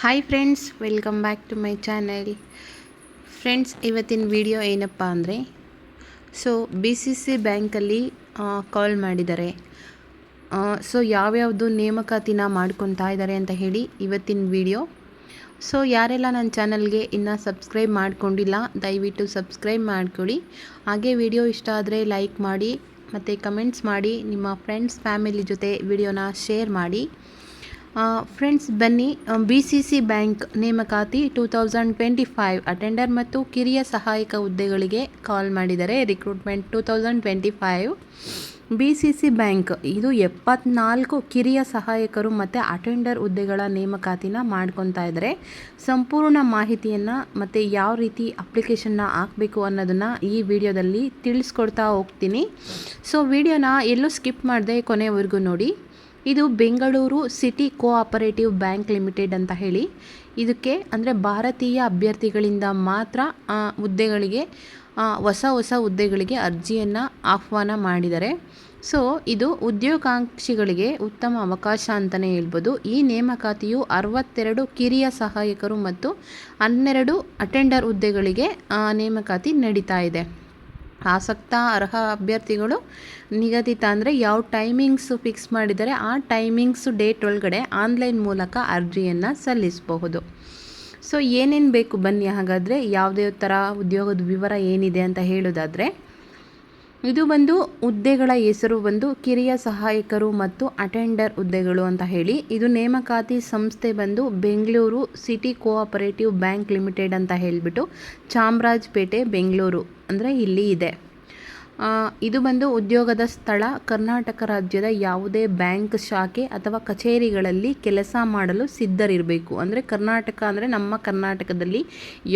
Hi friends welcome back to my channel friends ಇವತ್ತಿನ video ಏನಪ್ಪ ಅಂದರೆ ಸೊ ಬಿ ಸಿ ಸಿ ಬ್ಯಾಂಕಲ್ಲಿ ಕಾಲ್ ಮಾಡಿದ್ದಾರೆ. ಸೊ ಯಾವ್ಯಾವುದು ನೇಮಕಾತಿನ ಮಾಡ್ಕೊತಾ ಇದ್ದಾರೆ ಅಂತ ಹೇಳಿ ಇವತ್ತಿನ ವಿಡಿಯೋ ಸೊ ಯಾರೆಲ್ಲ ನನ್ನ ಚಾನಲ್ಗೆ ಇನ್ನೂ ಸಬ್ಸ್ಕ್ರೈಬ್ ಮಾಡ್ಕೊಂಡಿಲ್ಲ, ದಯವಿಟ್ಟು ಸಬ್ಸ್ಕ್ರೈಬ್ ಮಾಡ್ಕೊಳ್ಳಿ. ಹಾಗೆ ವಿಡಿಯೋ ಇಷ್ಟ ಆದರೆ ಲೈಕ್ ಮಾಡಿ, ಮತ್ತು ಕಮೆಂಟ್ಸ್ ಮಾಡಿ, ನಿಮ್ಮ ಫ್ರೆಂಡ್ಸ್ ಫ್ಯಾಮಿಲಿ ಜೊತೆ ವಿಡಿಯೋನ ಶೇರ್ ಮಾಡಿ. ಫ್ರೆಂಡ್ಸ್ ಬನ್ನಿ. ಬಿ ಸಿ ಸಿ ಬ್ಯಾಂಕ್ ನೇಮಕಾತಿ two thousand twenty five attender ಮತ್ತು ಕಿರಿಯ ಸಹಾಯಕ ಹುದ್ದೆಗಳಿಗೆ ಕಾಲ್ ಮಾಡಿದ್ದಾರೆ recruitment two thousand twenty five B C C bank ಇದು ಎಪ್ಪತ್ನಾಲ್ಕು ಕಿರಿಯ ಸಹಾಯಕರು ಮತ್ತು ಅಟೆಂಡರ್ ಹುದ್ದೆಗಳ ನೇಮಕಾತಿನ ಮಾಡ್ಕೊತಾ ಇದ್ದಾರೆ ಸಂಪೂರ್ಣ ಮಾಹಿತಿಯನ್ನು ಮತ್ತು ಯಾವ ರೀತಿ ಅಪ್ಲಿಕೇಶನ್ನ ಹಾಕಬೇಕು ಅನ್ನೋದನ್ನು ಈ ವಿಡಿಯೋದಲ್ಲಿ ತಿಳಿಸ್ಕೊಡ್ತಾ ಹೋಗ್ತೀನಿ. ಸೊ ವಿಡಿಯೋನ ಎಲ್ಲೂ ಸ್ಕಿಪ್ ಮಾಡದೆ ಕೊನೆವರೆಗೂ ನೋಡಿ. ಇದು Bengaluru city cooperative bank limited ಅಂತ ಹೇಳಿ. ಇದಕ್ಕೆ ಅಂದರೆ ಭಾರತೀಯ ಅಭ್ಯರ್ಥಿಗಳಿಂದ ಮಾತ್ರ ಹುದ್ದೆಗಳಿಗೆ ಹೊಸ ಹೊಸ ಹುದ್ದೆಗಳಿಗೆ ಅರ್ಜಿಯನ್ನು ಆಹ್ವಾನ ಮಾಡಿದ್ದಾರೆ ಸೊ, ಇದು ಉದ್ಯೋಗಾಂಕ್ಷಿಗಳಿಗೆ ಉತ್ತಮ ಅವಕಾಶ ಅಂತಲೇ ಹೇಳ್ಬೋದು. ಈ ನೇಮಕಾತಿಯು ಅರವತ್ತೆರಡು ಕಿರಿಯ ಸಹಾಯಕರು ಮತ್ತು ಹನ್ನೆರಡು ಅಟೆಂಡರ್ ಹುದ್ದೆಗಳಿಗೆ ನೇಮಕಾತಿ ನಡೀತಾ ಇದೆ. ಆಸಕ್ತ, ಅರ್ಹ ಅಭ್ಯರ್ಥಿಗಳು ನಿಗದಿತ ಅಂದರೆ ಯಾವ ಟೈಮಿಂಗ್ಸು ಫಿಕ್ಸ್ ಮಾಡಿದರೆ ಆ ಟೈಮಿಂಗ್ಸು ಡೇಟ್ ಒಳಗಡೆ ಆನ್ಲೈನ್ ಮೂಲಕ ಅರ್ಜಿಯನ್ನು ಸಲ್ಲಿಸಬಹುದು. ಸೊ ಏನೇನು ಬೇಕು ಬನ್ನಿ ಹಾಗಾದರೆ, ಯಾವುದೇ ಥರ ಉದ್ಯೋಗದ ವಿವರ ಏನಿದೆ ಅಂತ ಹೇಳೋದಾದರೆ ಇದು ಬಂದು ಹುದ್ದೆಗಳ ಹೆಸರು ಬಂದು ಕಿರಿಯ ಸಹಾಯಕರು ಮತ್ತು ಅಟೆಂಡರ್ ಹುದ್ದೆಗಳು ಅಂತ ಹೇಳಿ. ಇದು ನೇಮಕಾತಿ ಸಂಸ್ಥೆ ಬಂದು Bengaluru city cooperative bank limited ಅಂತ ಹೇಳಿಬಿಟ್ಟು ಚಾಮರಾಜಪೇಟೆ, ಬೆಂಗಳೂರು ಅಂದರೆ ಇಲ್ಲಿ ಇದೆ. ಇದು ಬಂದು ಉದ್ಯೋಗದ ಸ್ಥಳ ಕರ್ನಾಟಕ ರಾಜ್ಯದ ಯಾವುದೇ ಬ್ಯಾಂಕ್ ಶಾಖೆ ಅಥವಾ ಕಚೇರಿಗಳಲ್ಲಿ ಕೆಲಸ ಮಾಡಲು ಸಿದ್ಧರಿರಬೇಕು. ಅಂದರೆ ಕರ್ನಾಟಕ ಅಂದರೆ ನಮ್ಮ ಕರ್ನಾಟಕದಲ್ಲಿ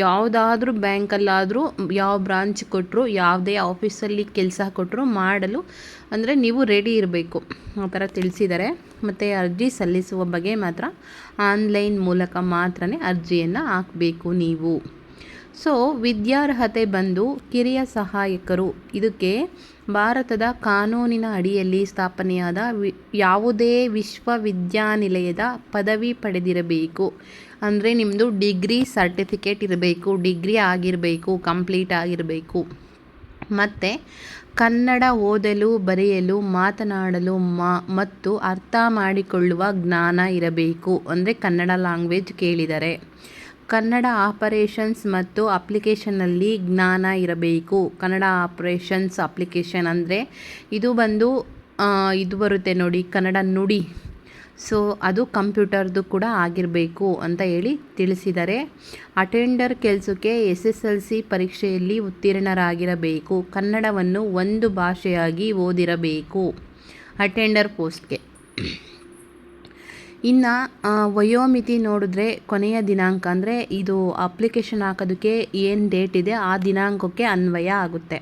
ಯಾವುದಾದ್ರೂ ಬ್ಯಾಂಕಲ್ಲಾದರೂ ಯಾವ ಬ್ರಾಂಚ್ ಕೊಟ್ಟರು ಯಾವುದೇ ಆಫೀಸಲ್ಲಿ ಕೆಲಸ ಕೊಟ್ಟರು ಮಾಡಲು ಅಂದರೆ ನೀವು ರೆಡಿ ಇರಬೇಕು. ಆ ಥರ ತಿಳಿಸಿದ್ದಾರೆ. ಮತ್ತು ಅರ್ಜಿ ಸಲ್ಲಿಸುವ ಬಗ್ಗೆ ಮಾತ್ರ ಆನ್ಲೈನ್ ಮೂಲಕ ಮಾತ್ರ ಅರ್ಜಿಯನ್ನು ಹಾಕಬೇಕು ನೀವು. ಸೊ ವಿದ್ಯಾರ್ಹತೆ ಬಂದು ಕಿರಿಯ ಸಹಾಯಕರು. ಇದಕ್ಕೆ ಭಾರತದ ಕಾನೂನಿನ ಅಡಿಯಲ್ಲಿ ಸ್ಥಾಪನೆಯಾದ ವಿ, ಯಾವುದೇ ವಿಶ್ವವಿದ್ಯಾನಿಲಯದ ಪದವಿ ಪಡೆದಿರಬೇಕು. ಅಂದರೆ ನಿಮ್ಮದು ಡಿಗ್ರಿ ಸರ್ಟಿಫಿಕೇಟ್ ಇರಬೇಕು, ಡಿಗ್ರಿ ಆಗಿರಬೇಕು, ಕಂಪ್ಲೀಟ್ ಆಗಿರಬೇಕು. ಮತ್ತು ಕನ್ನಡ ಓದಲು, ಬರೆಯಲು, ಮಾತನಾಡಲು ಮಾ, ಮತ್ತು ಅರ್ಥ ಮಾಡಿಕೊಳ್ಳುವ ಜ್ಞಾನ ಇರಬೇಕು. ಅಂದರೆ ಕನ್ನಡ ಲ್ಯಾಂಗ್ವೇಜ್ ಕೇಳಿದರೆ. ಕನ್ನಡ ಆಪರೇಷನ್ಸ್ ಮತ್ತು ಅಪ್ಲಿಕೇಶನಲ್ಲಿ ಜ್ಞಾನ ಇರಬೇಕು. ಕನ್ನಡ ಆಪರೇಷನ್ಸ್ ಅಪ್ಲಿಕೇಶನ್ ಅಂದರೆ ಇದು ಬಂದು ಇದು ಬರುತ್ತೆ ನೋಡಿ, ಕನ್ನಡ ನುಡಿ. ಸೊ, ಅದು ಕಂಪ್ಯೂಟರ್ದು ಕೂಡ ಆಗಿರಬೇಕು ಅಂತ ಹೇಳಿ ತಿಳಿಸಿದರೆ ಅಟೆಂಡರ್ ಕೆಲಸಕ್ಕೆ ಎಸ್ ಎಸ್ ಎಲ್ ಸಿ ಪರೀಕ್ಷೆಯಲ್ಲಿ ಉತ್ತೀರ್ಣರಾಗಿರಬೇಕು. ಕನ್ನಡವನ್ನು ಒಂದು ಭಾಷೆಯಾಗಿ ಓದಿರಬೇಕು. ಅಟೆಂಡರ್ ಪೋಸ್ಟ್ಗೆ. ಇನ್ನು ವಯೋಮಿತಿ ನೋಡಿದ್ರೆ ಕೊನೆಯ ದಿನಾಂಕ, ಅಂದರೆ ಇದು ಅಪ್ಲಿಕೇಶನ್ ಹಾಕೋದಕ್ಕೆ ಏನು ಡೇಟ್ ಇದೆ, ಆ ದಿನಾಂಕಕ್ಕೆ ಅನ್ವಯ ಆಗುತ್ತೆ.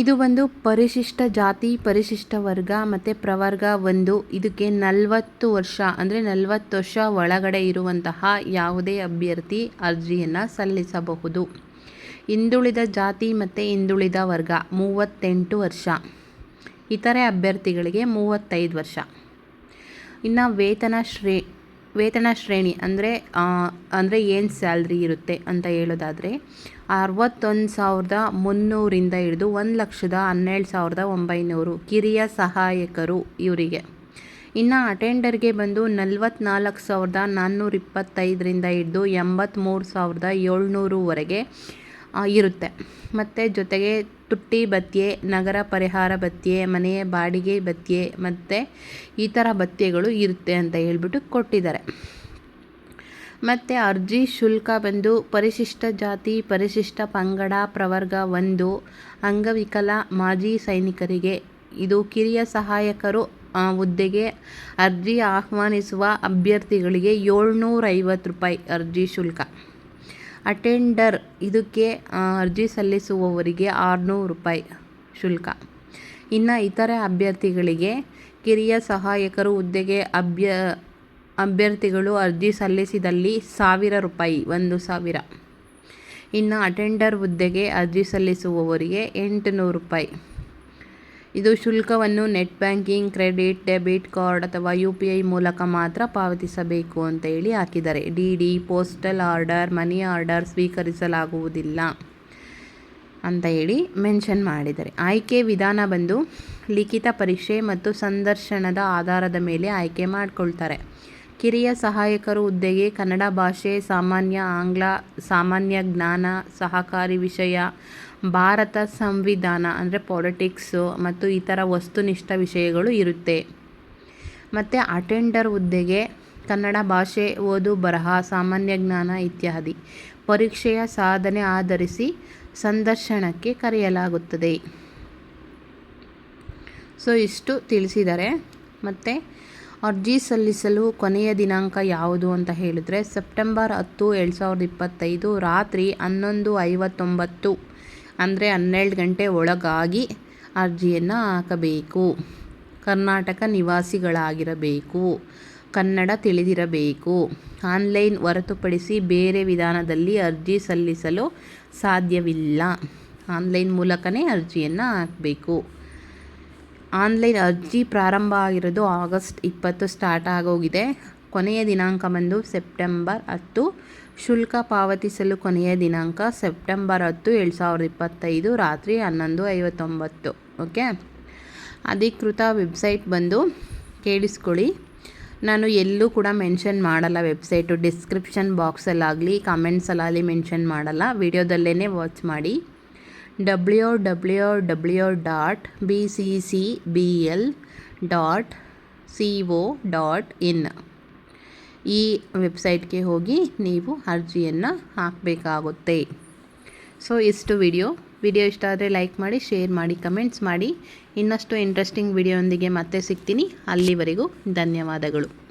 ಇದು ಒಂದು ಪರಿಶಿಷ್ಟ ಜಾತಿ, ಪರಿಶಿಷ್ಟ ವರ್ಗ ಮತ್ತು ಪ್ರವರ್ಗ ಒಂದು. ಇದಕ್ಕೆ ನಲವತ್ತು ವರ್ಷ, ಅಂದರೆ ನಲವತ್ತು ವರ್ಷ ಒಳಗಡೆ ಇರುವಂತಹ ಯಾವುದೇ ಅಭ್ಯರ್ಥಿ ಅರ್ಜಿಯನ್ನು ಸಲ್ಲಿಸಬಹುದು. ಹಿಂದುಳಿದ ಜಾತಿ ಮತ್ತು ಹಿಂದುಳಿದ ವರ್ಗ, ಮೂವತ್ತೆಂಟು ವರ್ಷ. ಇತರೆ ಅಭ್ಯರ್ಥಿಗಳಿಗೆ ಮೂವತ್ತೈದು ವರ್ಷ. ಇನ್ನು ವೇತನ ಶ್ರೇ, ವೇತನ ಶ್ರೇಣಿ ಅಂದರೆ ಅಂದರೆ ಏನು ಸ್ಯಾಲ್ರಿ ಇರುತ್ತೆ ಅಂತ ಹೇಳೋದಾದರೆ, ಅರವತ್ತೊಂದು ಸಾವಿರದ ಮುನ್ನೂರಿಂದ ಹಿಡಿದು ಒಂದು ಲಕ್ಷದ ಹನ್ನೆರಡು ಸಾವಿರದ ಒಂಬೈನೂರು ಕಿರಿಯ ಸಹಾಯಕರು ಇವರಿಗೆ. ಇನ್ನು ಅಟೆಂಡರ್ಗೆ ಬಂದು ನಲ್ವತ್ನಾಲ್ಕು ಸಾವಿರದ ನಾನ್ನೂರ ಇಪ್ಪತ್ತೈದರಿಂದ ಹಿಡಿದು ಎಂಬತ್ತ್ಮೂರು ಸಾವಿರದ ಏಳ್ನೂರುವರೆಗೆ ಇರುತ್ತೆ. ಮತ್ತು ಜೊತೆಗೆ ತುಟ್ಟಿ ಭತ್ಯೆ ನಗರ ಪರಿಹಾರ ಭತ್ಯೆ ಮನೆಯ ಬಾಡಿಗೆ ಭತ್ಯೆ ಮತ್ತು ಈ ಥರ ಭತ್ಯೆಗಳು ಇರುತ್ತೆ ಅಂತ ಹೇಳ್ಬಿಟ್ಟು ಕೊಟ್ಟಿದ್ದಾರೆ. ಮತ್ತು ಅರ್ಜಿ ಶುಲ್ಕ ಬಂದು ಪರಿಶಿಷ್ಟ ಜಾತಿ, ಪರಿಶಿಷ್ಟ ಪಂಗಡ, ಪ್ರವರ್ಗ ಒಂದು, ಅಂಗವಿಕಲ ಮಾಜಿ ಸೈನಿಕರಿಗೆ, ಇದು ಕಿರಿಯ ಸಹಾಯಕರು ಹುದ್ದೆಗೆ ಅರ್ಜಿ ಆಹ್ವಾನಿಸುವ ಅಭ್ಯರ್ಥಿಗಳಿಗೆ ಏಳ್ನೂರೈವತ್ತು ರೂಪಾಯಿ ಅರ್ಜಿ ಶುಲ್ಕ. ಅಟೆಂಡರ್ ಇದಕ್ಕೆ ಅರ್ಜಿ ಸಲ್ಲಿಸುವವರಿಗೆ ಆರುನೂರು ರೂಪಾಯಿ ಶುಲ್ಕ. ಇನ್ನು ಇತರೆ ಅಭ್ಯರ್ಥಿಗಳಿಗೆ ಕಿರಿಯ ಸಹಾಯಕರು ಹುದ್ದೆಗೆ ಅಭ್ಯ, ಅಭ್ಯರ್ಥಿಗಳು ಅರ್ಜಿ ಸಲ್ಲಿಸಿದಲ್ಲಿ ಸಾವಿರ ರೂಪಾಯಿ, ಒಂದು ಸಾವಿರ. ಇನ್ನು ಅಟೆಂಡರ್ ಹುದ್ದೆಗೆ ಅರ್ಜಿ ಸಲ್ಲಿಸುವವರಿಗೆ ಎಂಟುನೂರು ರೂಪಾಯಿ. ಇದು ಶುಲ್ಕವನ್ನು net banking, credit, debit card ಅಥವಾ ಯು ಪಿ ಐ ಮೂಲಕ ಮಾತ್ರ ಪಾವತಿಸಬೇಕು ಅಂತ ಹೇಳಿ ಹಾಕಿದ್ದಾರೆ. D D, postal order, money order ಸ್ವೀಕರಿಸಲಾಗುವುದಿಲ್ಲ ಅಂತ ಹೇಳಿ ಮೆನ್ಷನ್ ಮಾಡಿದ್ದಾರೆ. ಆಯ್ಕೆ ವಿಧಾನ ಬಂದು ಲಿಖಿತ ಪರೀಕ್ಷೆ ಮತ್ತು ಸಂದರ್ಶನದ ಆಧಾರದ ಮೇಲೆ ಆಯ್ಕೆ ಮಾಡಿಕೊಳ್ತಾರೆ. ಕಿರಿಯ ಸಹಾಯಕರು ಹುದ್ದೆಗೆ ಕನ್ನಡ ಭಾಷೆ, ಸಾಮಾನ್ಯ, ಆಂಗ್ಲ, ಸಾಮಾನ್ಯ ಜ್ಞಾನ, ಸಹಕಾರಿ ವಿಷಯ ಭಾರತ ಸಂವಿಧಾನ, ಅಂದರೆ ಪಾಲಿಟಿಕ್ಸು ಮತ್ತು ಇತರ ವಸ್ತುನಿಷ್ಠ ವಿಷಯಗಳು ಇರುತ್ತೆ. ಮತ್ತು ಅಟೆಂಡರ್ ಹುದ್ದೆಗೆ ಕನ್ನಡ ಭಾಷೆ ಓದು ಬರಹ, ಸಾಮಾನ್ಯ ಜ್ಞಾನ ಇತ್ಯಾದಿ ಪರೀಕ್ಷೆಯ ಸಾಧನೆ ಆಧರಿಸಿ ಸಂದರ್ಶನಕ್ಕೆ ಕರೆಯಲಾಗುತ್ತದೆ. ಸೊ ಇಷ್ಟು ತಿಳಿಸಿದರೆ, ಮತ್ತು ಅರ್ಜಿ ಸಲ್ಲಿಸಲು ಕೊನೆಯ ದಿನಾಂಕ ಯಾವುದು ಅಂತ ಹೇಳಿದ್ರೆ, ಸೆಪ್ಟೆಂಬರ್ ಹತ್ತು, ಎರಡು ಸಾವಿರದ ಇಪ್ಪತ್ತೈದು, ರಾತ್ರಿ ಹನ್ನೊಂದು ಐವತ್ತೊಂಬತ್ತು. ಅಂದರೆ ಹನ್ನೆರಡು ಗಂಟೆ ಒಳಗಾಗಿ ಅರ್ಜಿಯನ್ನು ಹಾಕಬೇಕು. ಕರ್ನಾಟಕ ನಿವಾಸಿಗಳಾಗಿರಬೇಕು. ಕನ್ನಡ ತಿಳಿದಿರಬೇಕು. ಆನ್ಲೈನ್ ಹೊರತುಪಡಿಸಿ ಬೇರೆ ವಿಧಾನದಲ್ಲಿ ಅರ್ಜಿ ಸಲ್ಲಿಸಲು ಸಾಧ್ಯವಿಲ್ಲ. ಆನ್ಲೈನ್ ಮೂಲಕನೇ ಅರ್ಜಿಯನ್ನು ಹಾಕಬೇಕು. ಆನ್ಲೈನ್ ಅರ್ಜಿ ಪ್ರಾರಂಭ ಆಗಿರೋದು ಆಗಸ್ಟ್ ಇಪ್ಪತ್ತು ಸ್ಟಾರ್ಟ್ ಆಗೋಗಿದೆ. ಕೊನೆಯ ದಿನಾಂಕ ಬಂದು ಸೆಪ್ಟೆಂಬರ್ ಹತ್ತು. ಶುಲ್ಕ ಪಾವತಿಸಲು ಕೊನೆಯ ದಿನಾಂಕ ಸೆಪ್ಟೆಂಬರ್ ಹತ್ತು, ಎರಡು ಸಾವಿರದ ಇಪ್ಪತ್ತೈದು, ರಾತ್ರಿ ಹನ್ನೊಂದು ಐವತ್ತೊಂಬತ್ತು. ಓಕೆ? ಅಧಿಕೃತ ವೆಬ್ಸೈಟ್ ಬಂದು ಕೇಳಿಸ್ಕೊಳ್ಳಿ. ನಾನು ಎಲ್ಲೂ ಕೂಡ ಮೆನ್ಷನ್ ಮಾಡಲ್ಲ ವೆಬ್ಸೈಟು. ಡಿಸ್ಕ್ರಿಪ್ಷನ್ ಬಾಕ್ಸಲ್ಲಾಗಲಿ, ಕಮೆಂಟ್ಸಲ್ಲಾಗಲಿ ಮೆನ್ಷನ್ ಮಾಡಲ್ಲ. ವಿಡಿಯೋದಲ್ಲೇ ವಾಚ್ ಮಾಡಿ. W W W dot B C C B L dot C O dot in. ಈ ವೆಬ್ಸೈಟ್ಗೆ ಹೋಗಿ ನೀವು ಅರ್ಜಿಯನ್ನು ಹಾಕಬೇಕಾಗುತ್ತೆ. ಸೊ ಇಷ್ಟು ವಿಡಿಯೋ ವಿಡಿಯೋ ಇಷ್ಟ ಆದರೆ ಲೈಕ್ ಮಾಡಿ ಶೇರ್ ಮಾಡಿ ಕಮೆಂಟ್ಸ್ ಮಾಡಿ. ಇನ್ನಷ್ಟು ಇಂಟ್ರೆಸ್ಟಿಂಗ್ ವಿಡಿಯೋಂದಿಗೆ ಮತ್ತೆ ಸಿಗ್ತೀನಿ. ಅಲ್ಲಿವರೆಗೂ ಧನ್ಯವಾದಗಳು.